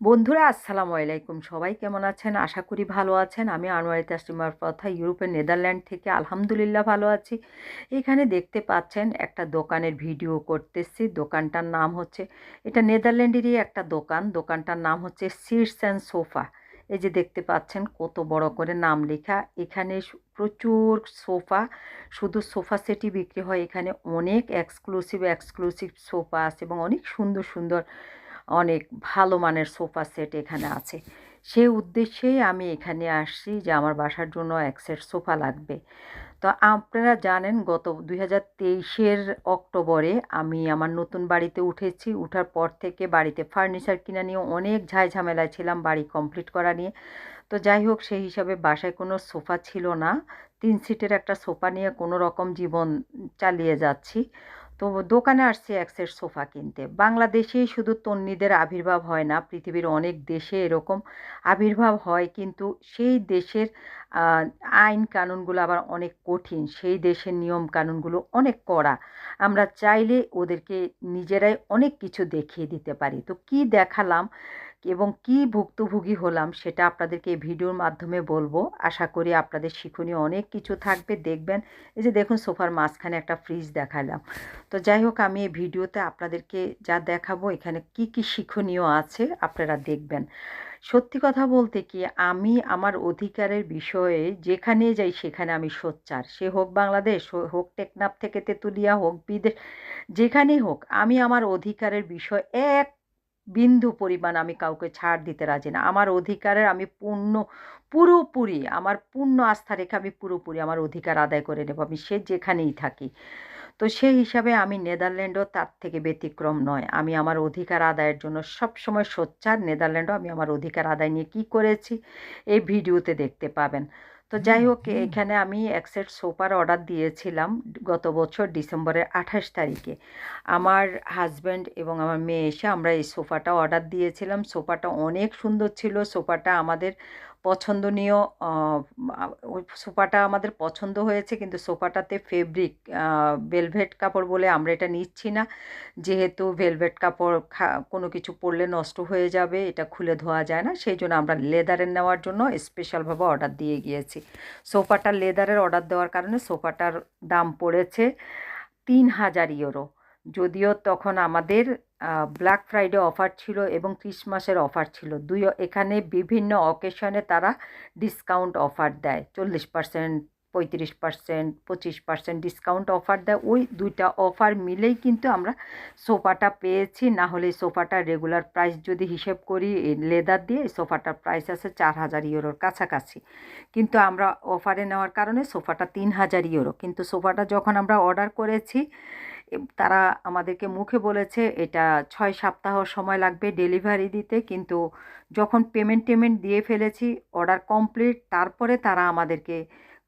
বন্ধুরা, আসসালামু আলাইকুম। সবাই কেমন আছেন? আশা করি ভালো আছেন। আমি আনোয়ারি তাসলিমার কথা ইউরোপের নেদারল্যান্ড থেকে আলহামদুলিল্লাহ ভালো আছি। এখানে দেখতে পাচ্ছেন একটা দোকানের ভিডিও করতেছি। দোকানটার নাম হচ্ছে, এটা নেদারল্যান্ডেরই একটা দোকান। দোকানটার নাম হচ্ছে সিটস অ্যান্ড সোফা এই যে দেখতে পাচ্ছেন কত বড় করে নাম লেখা। এখানে প্রচুর সোফা। শুধু সোফা সেটই বিক্রি হয়। এখানে অনেক এক্সক্লুসিভ এক্সক্লুসিভ সোফা আছে এবং অনেক সুন্দর সুন্দর অনেক ভালো মানের সোফা সেট এখানে আছে। সেই উদ্দেশ্যেই আমি এখানে আসছি যে আমার বাসার জন্য এক সেট সোফা লাগবে। তো আপনারা জানেন গত দুই হাজার তেইশের অক্টোবরে আমি আমার নতুন বাড়িতে উঠেছি। উঠার পর থেকে বাড়িতে ফার্নিচার কিনা নিয়ে অনেক ঝাই ঝামেলায় ছিলাম, বাড়ি কমপ্লিট করা নিয়ে। তো যাই হোক, সেই হিসাবে বাসায় কোনো সোফা ছিল না। তিন সিটের একটা সোফা নিয়ে কোনো রকম জীবন চালিয়ে যাচ্ছি। তো দোকানে আসছে এক সেট সোফা কিনতে। বাংলাদেশেই শুধু তন্নিদের আবির্ভাব হয় না, পৃথিবীর অনেক দেশে এরকম আবির্ভাব হয়, কিন্তু সেই দেশের আইন কানুনগুলো আবার অনেক কঠিন, সেই দেশের নিয়ম কানুনগুলো অনেক কড়া। আমরা চাইলে ওদেরকে নিজেরাই অনেক কিছু দেখিয়ে দিতে পারি। তো কি দেখালাম? এবং কি ভুক্তভোগী হলাম সেটা আপনাদেরকে এই ভিডিওর মাধ্যমে বলব। আশা করি আপনাদের শিক্ষণীয় অনেক কিছু থাকবে। দেখবেন, এই যে দেখুন, সোফার মাঝখানে একটা ফ্রিজ দেখালাম। তো যাই হোক, আমি এই ভিডিওতে আপনাদেরকে যা দেখাবো, এখানে কি কি শিক্ষণীয় আছে আপনারা দেখবেন। সত্যি কথা বলতে কি, আমি আমার অধিকারের বিষয়ে যেখানে যাই সেখানে আমি সোচ্চার। সে হোক বাংলাদেশ হোক টেকনাফ থেকে তেঁতুলিয়া, হোক বিদেশ, যেখানেই হোক, আমি আমার অধিকারের বিষয় এক বিন্দু পরিমাণ আমি কাউকে ছাড় দিতে রাজি না। আমার অধিকারের আমি পূর্ণ, পুরোপুরি, আমার পূর্ণ আস্থা রেখে আমি পুরোপুরি আমার অধিকার আদায় করে নেব। আমি সে যেখানেই থাকি। তো সেই হিসাবে আমি নেদারল্যান্ডও তার থেকে ব্যতিক্রম নয়। আমি আমার অধিকার আদায়ের জন্য সব সময় সোচ্চার। নেদারল্যান্ডও আমি আমার অধিকার আদায় নিয়ে কী করেছি, এই ভিডিওতে দেখতে পাবেন। তো যাই হোক এখানে আমি এক সেট সোফার অর্ডার দিয়েছিলাম গত বছর ডিসেম্বরের আঠাশ তারিখে। আমার হাজব্যান্ড এবং আমার মেয়ে এসে আমরা এই সোফাটা অর্ডার দিয়েছিলাম। সোফাটা অনেক সুন্দর ছিল। সোফাটা আমাদের পছন্দনীয় ওই সোফাটা আমাদের পছন্দ হয়েছে কিন্তু সোফাটাতে ফেব্রিক ভেলভেট কাপড় বলে আমরা এটা নিচ্ছি না। যেহেতু ভেলভেট কাপড় কোনো কিছু পরলে নষ্ট হয়ে যাবে, এটা খুলে ধোয়া যায় না, সেই জন্য আমরা লেদারের নেওয়ার জন্য স্পেশালভাবে অর্ডার দিয়ে গিয়েছি। সোফাটা লেদারের অর্ডার দেওয়ার কারণে সোফাটার দাম পড়েছে তিন হাজার ইউরো। যদিও তখন আমাদের ব্ল্যাক ফ্রাইডে অফার ছিল এবং ক্রিসমাসের অফার ছিল। দুই, এখানে বিভিন্ন অকেশনে তারা ডিসকাউন্ট অফার দেয়। চল্লিশ পার্সেন্ট পঁয়ত্রিশ পার্সেন্ট পঁচিশ পার্সেন্ট ডিসকাউন্ট অফার দেয়। ওই দুইটা অফার মিলেই কিন্তু আমরা সোফাটা পেয়েছি। না হলে এই সোফাটার রেগুলার প্রাইস যদি হিসেব করি লেদার দিয়ে সোফাটার প্রাইস আছে চার হাজার ইউরোর কাছাকাছি। কিন্তু আমরা অফারে নেওয়ার কারণে সোফাটা তিন হাজার ইউরো। কিন্তু সোফাটা যখন আমরা অর্ডার করেছি তারা আমাদেরকে মুখে বলেছে, এটা ছয় সপ্তাহ সময় লাগবে ডেলিভারি দিতে। কিন্তু যখন পেমেন্ট টেমেন্ট দিয়ে ফেলেছি, অর্ডার কমপ্লিট, তারপরে তারা আমাদেরকে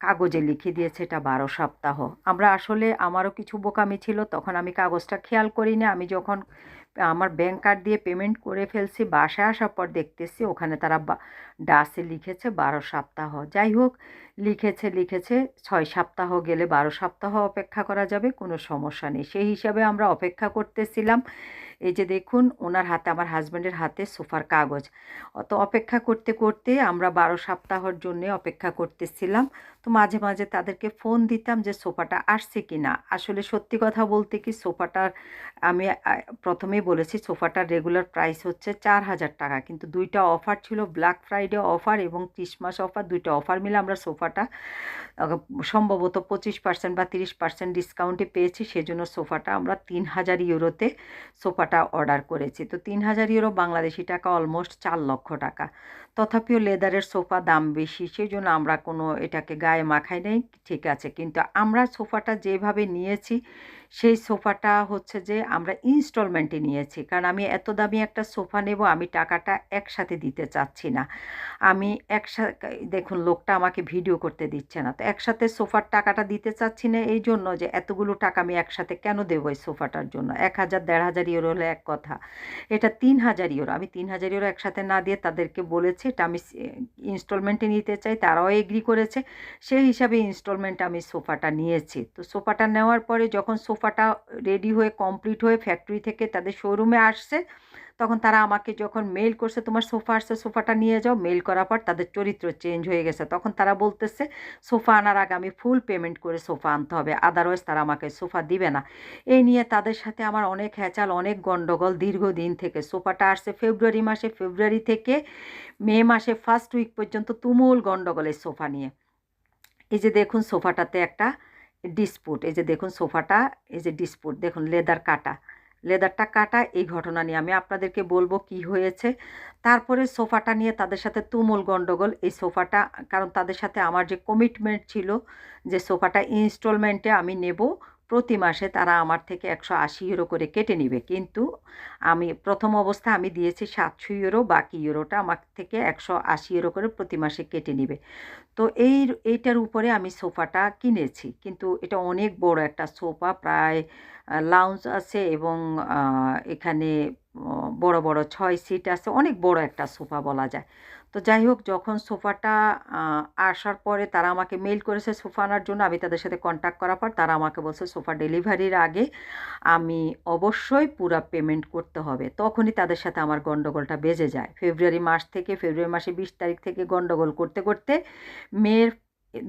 কাগজে লিখে দিয়েছে, এটা বারো সপ্তাহ। আমরা আসলে আমারও কিছু বোকামি ছিল, তখন আমি কাগজটা খেয়াল করিনি। আমি যখন আমার ব্যাঙ্ক কার্ড দিয়ে পেমেন্ট করে ফেলছি, বাসায় আসার পর দেখতেছি ওখানে তারা ডাসে লিখেছে বারো সপ্তাহ। যাই হোক, লিখেছে লিখেছে, ছয় সপ্তাহ গেলে বারো সপ্তাহ অপেক্ষা করা যাবে, কোনো সমস্যা নেই। সেই হিসাবে আমরা অপেক্ষা করতেছিলাম। এই যে দেখুন, ওনার হাতে, আমার হাজব্যান্ডের হাতে সোফার কাগজ। অত অপেক্ষা করতে করতে আমরা বারো সপ্তাহর জন্যে অপেক্ষা করতেছিলাম। তো মাঝে মাঝে তাদেরকে ফোন দিতাম যে সোফাটা আসছে কি না আসলে সত্যি কথা বলতে কি, সোফাটার, আমি প্রথমেই বলেছি সোফাটার রেগুলার প্রাইস হচ্ছে চার হাজার টাকা। কিন্তু দুইটা অফার ছিল ব্ল্যাক ফ্রাইডে অফার এবং ক্রিসমাস অফার দুইটা অফার মিলে আমরা সোফাটা সম্ভবত পঁচিশ পার্সেন্ট বা তিরিশ পার্সেন্ট ডিসকাউন্টে পেয়েছি। সেজন্য সোফাটা আমরা তিন হাজার ইউরোতে সোফাটা অর্ডার করেছি। তো তিন হাজার ইউরো বাংলাদেশি টাকা অলমোস্ট চার লক্ষ টাকা। তথাপিও লেদারের সোফা দাম বেশি সেই জন্য আমরা কোনো এটাকে গায়ে মাখাই নেই, ঠিক আছে। কিন্তু আমরা সোফাটা যেভাবে নিয়েছি, সেই সোফাটা হচ্ছে যে আমরা ইনস্টলমেন্টে নিয়েছি। কারণ আমি এত দামি একটা সোফা নেব, আমি টাকাটা একসাথে দিতে চাচ্ছি না। আমি একসাথে দেখুন, লোকটা আমাকে ভিডিও করতে দিচ্ছে না। তো একসাথে সোফার টাকাটা দিতে চাচ্ছি না, এই জন্য যে এতগুলো টাকা আমি একসাথে কেন দেবো এই সোফাটার জন্য? এক হাজার, দেড় হাজার ইউরো হলে এক কথা। এটা তিন হাজার ইউরো। আমি তিন হাজার ইউরো একসাথে না দিয়ে তাদেরকে বলেছি এটা আমি ইনস্টলমেন্টে নিতে চাই, তারাও এগ্রি করেছে। সেই হিসাবে ইনস্টলমেন্ট আমি সোফাটা নিয়েছি। তো সোফাটা নেওয়ার পরে যখন সোফাটা রেডি হয়ে কমপ্লিট হয়ে ফ্যাক্টরি থেকে তাদের শোরুমে আসছে তখন তারা আমাকে যখন মেল করছে, তোমার সোফা আসছে, সোফাটা নিয়ে যাও। মেল করার পর তাদের চরিত্র চেঞ্জ হয়ে গেছে। তখন তারা বলতেছে, সোফা আনার আগে আমি ফুল পেমেন্ট করে সোফা আনতে হবে আদারওয়াইজ তারা আমাকে সোফা দিবে না। এই নিয়ে তাদের সাথে আমার অনেক হ্যাচাল, অনেক গণ্ডগোল দীর্ঘদিন থেকে। সোফাটা আসছে ফেব্রুয়ারি মাসে, ফেব্রুয়ারি থেকে মে মাসে ফার্স্ট উইক পর্যন্ত তুমুল গণ্ডগোল এই সোফা নিয়ে। এই যে দেখুন, সোফাটাতে একটা ডিসপুট এই যে দেখুন, সোফাটা, এই যে ডিসপুট দেখুন লেদার কাটা। লেদারটা কাটা, এই ঘটনা নিয়ে আমি আপনাদেরকে বলব কি হয়েছে। তারপরে সোফাটা নিয়ে তাদের সাথে তুমুল গণ্ডগোল এই সোফাটা, কারণ তাদের সাথে আমার যে কমিটমেন্ট ছিল যে সোফাটা ইনস্টলমেন্টে আমি নেব, প্রতি মাসে তারা আমার থেকে একশো আশি ইউরো করে কেটে নিবে। কিন্তু আমি প্রথম অবস্থা আমি দিয়েছি সাতশো ইউরো বাকি ইউরোটা আমার থেকে একশো আশি ইউরো করে প্রতি মাসে কেটে নিবে। তো এই, এইটার উপরে আমি সোফাটা কিনেছি। কিন্তু এটা অনেক বড় একটা সোফা, প্রায় লাউঞ্জ আছে এবং এখানে বড় বড় ছয় সিট আছে, অনেক বড় একটা সোফা বলা যায়। তো যাই হোক, যখন সোফাটা আসার পরে তারা আমাকে মেল করেছে সোফা আনার জন্য, আমি তাদের সাথে কন্ট্যাক্ট করার পর তারা আমাকে বলছে, সোফা ডেলিভারির আগে আমি অবশ্যই পুরো পেমেন্ট করতে হবে। তখনই তাদের সাথে আমার গণ্ডগোলটা বেজে যায়। ফেব্রুয়ারি মাস থেকে, ফেব্রুয়ারি মাসে বিশ তারিখ থেকে গণ্ডগোল করতে করতে, মেয়ের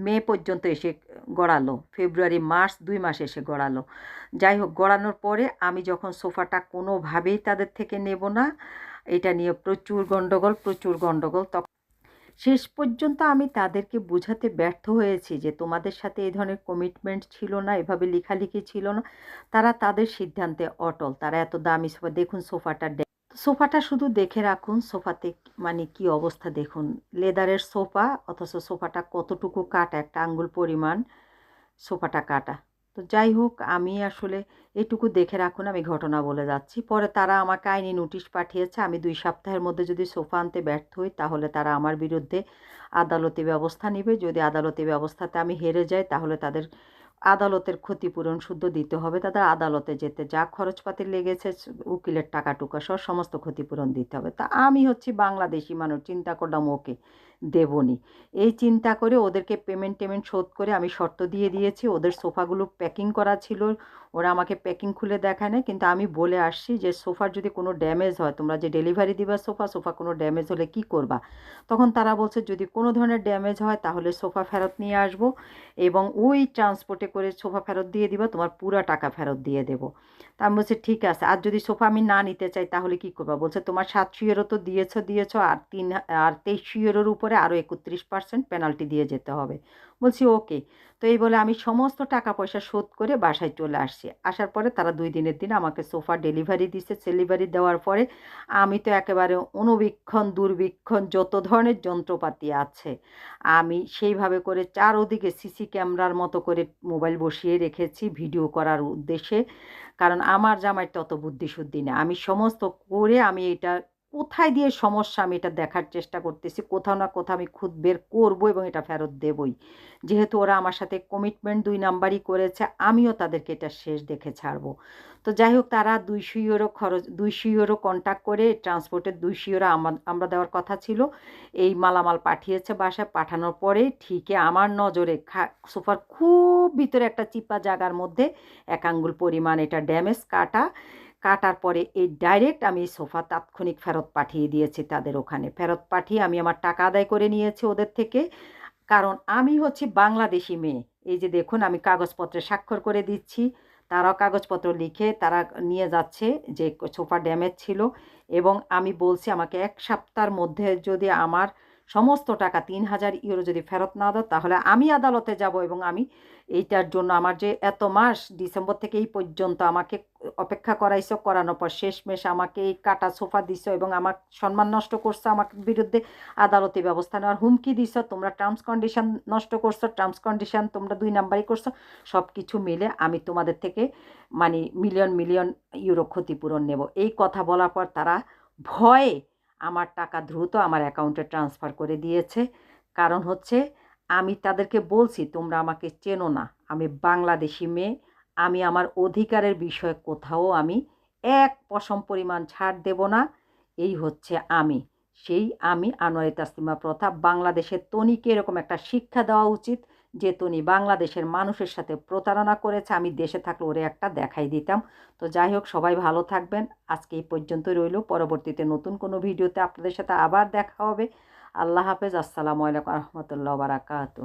মে পর্যন্ত এসে গড়ালো, ফেব্রুয়ারি, মার্চ দুই মাস এসে গড়ালো। যাই হোক, গড়ানোর পরে আমি যখন সোফাটা কোনোভাবেই তাদের থেকে নেব না, এটা নিয়ে প্রচুর গণ্ডগোল প্রচুর গণ্ডগোল। তখন শেষ পর্যন্ত আমি তাদেরকে বোঝাতে ব্যর্থ হয়েছি যে তোমাদের সাথে এই ধরনের কমিটমেন্ট ছিল না, এভাবে লেখালেখি ছিল না। তারা তাদের সিদ্ধান্তে অটল, তারা এত দামি সোফা, দেখুন সোফাটা সোফাটা শুধু দেখে রাখুন, সোফাতে মানে কি অবস্থা দেখুন। লেদারের সোফা, অথচ সোফাটা কতটুকু কাটা একটা আঙ্গুল পরিমাণ সোফাটা কাটা। তো যাই হোক, আমি আসলে এটুকু দেখে রাখুন, আমি ঘটনা বলে যাচ্ছি। পরে তারা আমাকে আইনি নোটিশ পাঠিয়েছে, আমি দুই সপ্তাহের মধ্যে যদি সোফা আনতে ব্যর্থ হই, তাহলে তারা আমার বিরুদ্ধে আদালতি ব্যবস্থা নেবে। যদি আদালতি ব্যবস্থাতে আমি হেরে যাই, তাহলে তাদের আদালতের ক্ষতিপূরণ শুদ্ধ দিতে হবে। তাদের আদালতে যেতে যা খরচপাতি লেগেছে, উকিলের টাকা টুকা সহ সমস্ত ক্ষতিপূরণ দিতে হবে। তা আমি হচ্ছি বাংলাদেশি মানুষ, চিন্তা করলাম ওকে। দেবনি। এই চিন্তা করে ওদেরকে পেমেন্ট টেমেন্ট শোধ করে আমি শর্ত দিয়ে দিয়েছি। ওদের সোফাগুলো প্যাকিং করা ছিল। ওরা আমাকে প্যাকিং খুলে দেখায় না কিন্তু আমি বলে আসছি যে, সোফার যদি কোনো ড্যামেজ হয়, তোমরা যে ডেলিভারি দিবা সোফা সোফা কোনো ড্যামেজ হলে কি করবা? তখন তারা বলছে, যদি কোনো ধরনের ড্যামেজ হয়, তাহলে সোফা ফেরত নিয়ে আসব এবং ওই ট্রান্সপোর্টে করে সোফা ফেরত দিয়ে দিবা, তোমার পুরো টাকা ফেরত দিয়ে দেবো। তা আমি বলছি, ঠিক আছে। আর যদি সোফা আমি না নিতে চাই, তাহলে কি করবা? বলছে, তোমার সাতশো ইউরো তো দিয়েছ দিয়েছ, আর তিন, আর তেইশশো ইউরোর উপরে আরও একত্রিশ পার্সেন্ট পেনাল্টি দিয়ে যেতে হবে। বলছি, ওকে। তো এই বলে আমি সমস্ত টাকা পয়সা শোধ করে বাসায় চলে আসছি। আসার পরে তারা দুই দিনের দিন আমাকে সোফা ডেলিভারি দিছে। ডেলিভারি দেওয়ার পরে আমি তো একেবারে অনুবীক্ষণ, দুর্বীক্ষণ, যত ধরনের যন্ত্রপাতি আছে, আমি সেইভাবে করে চারোদিকে সিসি ক্যামেরার মতো করে মোবাইল বসিয়ে রেখেছি ভিডিও করার উদ্দেশ্যে। কারণ আমার জামাই তত বুদ্ধিশুদ্ধি নেই। আমি সমস্ত করে আমি এটা কোথায় দিয়ে সমস্যা আমি এটা দেখার চেষ্টা করতেছি, কোথাও না কোথাও আমি খুদ বের করব এবং এটা ফেরত দেবই। যেহেতু ওরা আমার সাথে কমিটমেন্ট দুই নাম্বারই করেছে, আমিও তাদেরকে এটা শেষ দেখে ছাড়বো। তো যাই হোক, তারা দুইশো ইউরো খরচ, দুইশো ইউরো কন্ট্যাক্ট করে ট্রান্সপোর্টের দুইশো ইউরো আমরা দেওয়ার কথা ছিল, এই মালামাল পাঠিয়েছে বাসায়, পাঠানোর পরে ঠিকই আমার নজরে সোফার খুব ভিতরে একটা চিপা জায়গার মধ্যে এক আঙ্গুল পরিমাণ এটা ড্যামেজ কাটা। কাটার পরে এই ডাইরেক্ট আমি সোফা তাৎক্ষণিক ফেরত পাঠিয়ে দিয়েছি তাদের ওখানে। ফেরত পাঠিয়ে আমি আমার টাকা আদায় করে নিয়েছি ওদের থেকে। কারণ আমি হচ্ছি বাংলাদেশি মেয়ে। এই যে দেখুন, আমি কাগজপত্রে স্বাক্ষর করে দিচ্ছি। তারাও কাগজপত্র লিখে তারা নিয়ে যাচ্ছে যে সোফা ড্যামেজ ছিল। এবং আমি বলছি, আমাকে এক সপ্তাহের মধ্যে যদি আমার সমস্ত টাকা তিন হাজার ইউরো যদি ফেরত না দাও, তাহলে আমি আদালতে যাব এবং আমি এইটার জন্য আমার যে এত মাস ডিসেম্বর থেকে এই পর্যন্ত আমাকে অপেক্ষা করাইছো, করানোর পর শেষমেশ আমাকে এই কাটা সোফা দিছ এবং আমার সম্মান নষ্ট করছ, আমার বিরুদ্ধে আদালতে ব্যবস্থা নেওয়ার হুমকি দিছ, তোমরা টার্মস কন্ডিশন নষ্ট করছ টার্মস কন্ডিশন তোমরা দুই নাম্বারই করছ সব কিছু মিলে আমি তোমাদের থেকে মানে মিলিয়ন মিলিয়ন ইউরো ক্ষতিপূরণ নেব। এই কথা বলার পর তারা ভয়ে আমার টাকা দ্রুত আমার অ্যাকাউন্টে ট্রান্সফার করে দিয়েছে। কারণ হচ্ছে, আমি তাদেরকে বলছি, তোমরা আমাকে চেনো না। আমি বাংলাদেশি মেয়ে। আমি আমার অধিকারের বিষয়ে কোথাও আমি এক পশম পরিমাণ ছাড় দেব না। এই হচ্ছে আমি। সেই আমি আনোয়ারি তাসলিমা প্রথা বাংলাদেশের তনিকে এরকম একটা শিক্ষা দেওয়া উচিত যে তনি বাংলাদেশের মানুষের সাথে প্রতারণা করেছে, আমি দেশে থাকলে ওরে একটা দেখাই দিতাম। তো যাই হোক, সবাই ভালো থাকবেন। আজকে এই পর্যন্ত রইল। পরবর্তীতে নতুন কোনো ভিডিওতে আপনাদের সাথে আবার দেখা হবে। আল্লাহ হাফেজ। আসসালামু আলাইকুম রহমতুল্লাহ বারাকাতু